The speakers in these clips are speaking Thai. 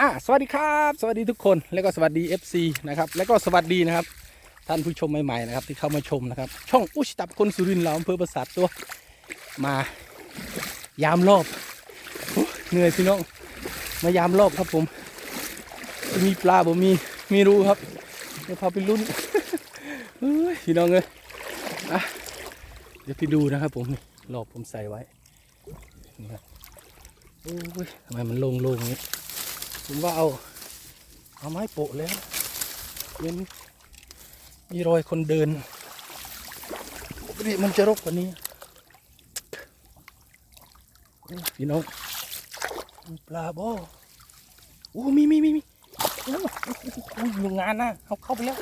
อะสวัสดีครับ สวัสดีทุกคนแล้วก็สวัสดี FC นะครับแล้วก็สวัสดีนะครับ ท่านผู้ชมใหม่ๆนะครับที่เข้ามาชมนะครับ ช่องอุชตับคนสุรินทร์เราอำเภอประสาทตัวมายามรอบเหนื่อยพี่น้องมายามรอบครับผม มีปลาบ่มีไม่รู้ครับเดี๋ยวพาไปลุ้นพี่น้องเอ้ยอะเดี๋ยวพี่ดูนะครับผมรอบผมใส่ไว้นี่ครับโอ้ยทำไมมันโล่งๆอย่างนี้ ผมว่าเอาเอาไม้โปะแล้วเว้นมีรอยคนเดินปกติมันจะรกกว่านี้พี่น้องปลาบ่โอ้มีมีมีมีโอ้อ้โรงานนะเขาเข้าไปแล้ว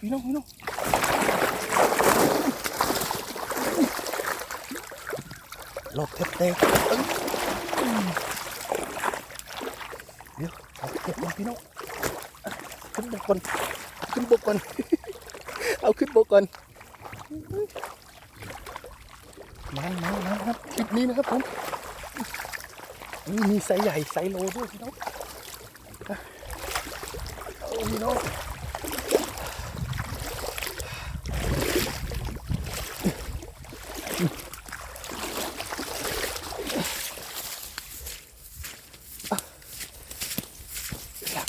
พี่น้องพี่น้องหลบแทบแตกเดี๋ยวเอาเก็บมันพี่น้องขึ้นบกก่อนขึ้นบกก่อนเอาขึ้นบกก่อนมามามาครับคลิปนี้นะครับผมนี่มีไซส์ใหญ่ไซส์โลด้วยพี่น้องอะเอาพี่น้อง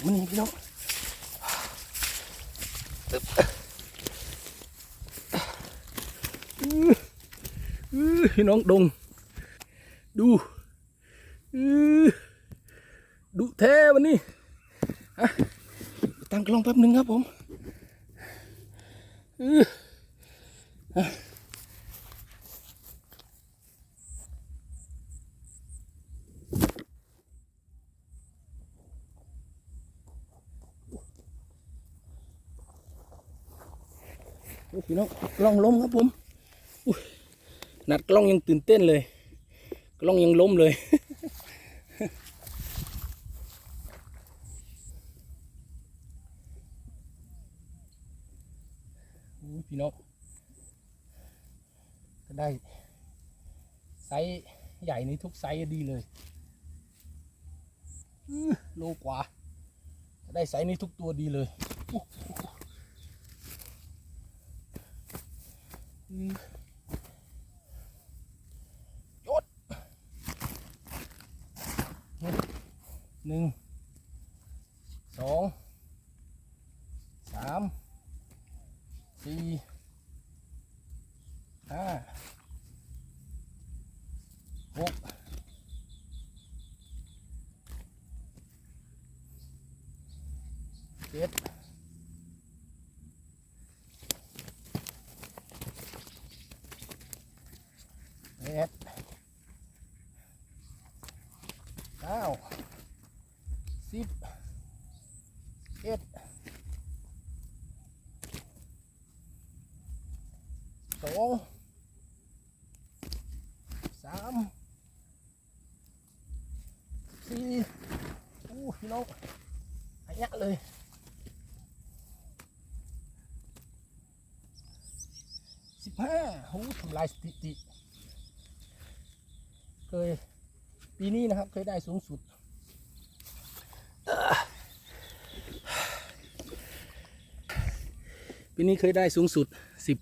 มันนี่พี่น้องอือพี่น้องดง ดูอือดูแท้วันนี้ตั้งกล้องแป๊บหนึ่งครับผมอื้ออะ โอ้พี่น้องกล้องล้มครับผมนัดกล้องยังตื่นเต้นเลย กล้องยังล้มเลยพี่น้องก็ได้ ไซส์ใหญ่ในทุกไซส์ดีเลยโลกว่า ได้ไซส์นี้ทุกตัวดีเลยอู้อื้อ ยดหนึ่งสองสามสี่ห้าหกเจ็ด แปดเก้าสิบเอ็ดสองสามสี่อู้พี่น้องหายะเลยสิบห้าหูทำลายสถิติ เคยปีนี้นะครับเคยได้สูงสุด ปีนี้เคยได้สูงสุดสิบ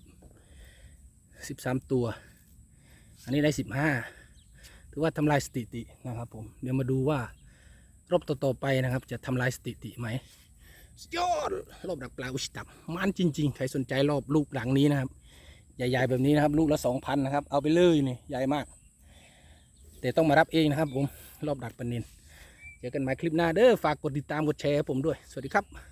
สิบสามตัว อันนี้ได้สิบห้าถือว่าทำลายสถิตินะครับผม เดี๋ยวมาดูว่ารอบต่อๆไปนะครับ จะทำลายสถิติไหมยอดรอบดักปลาอุชตับมันจริง ๆ ใครสนใจรอบลูกหลังนี้นะครับ ใหญ่ๆแบบนี้นะครับ ลูกละสองพันนะครับ เอาไปเลยนี่ใหญ่มาก แต่ต้องมารับเองนะครับผมรอบดักปนินเจอกันใหม่คลิปหน้าเด้อฝากกดติดตามกดแชร์ผมด้วยสวัสดีครับ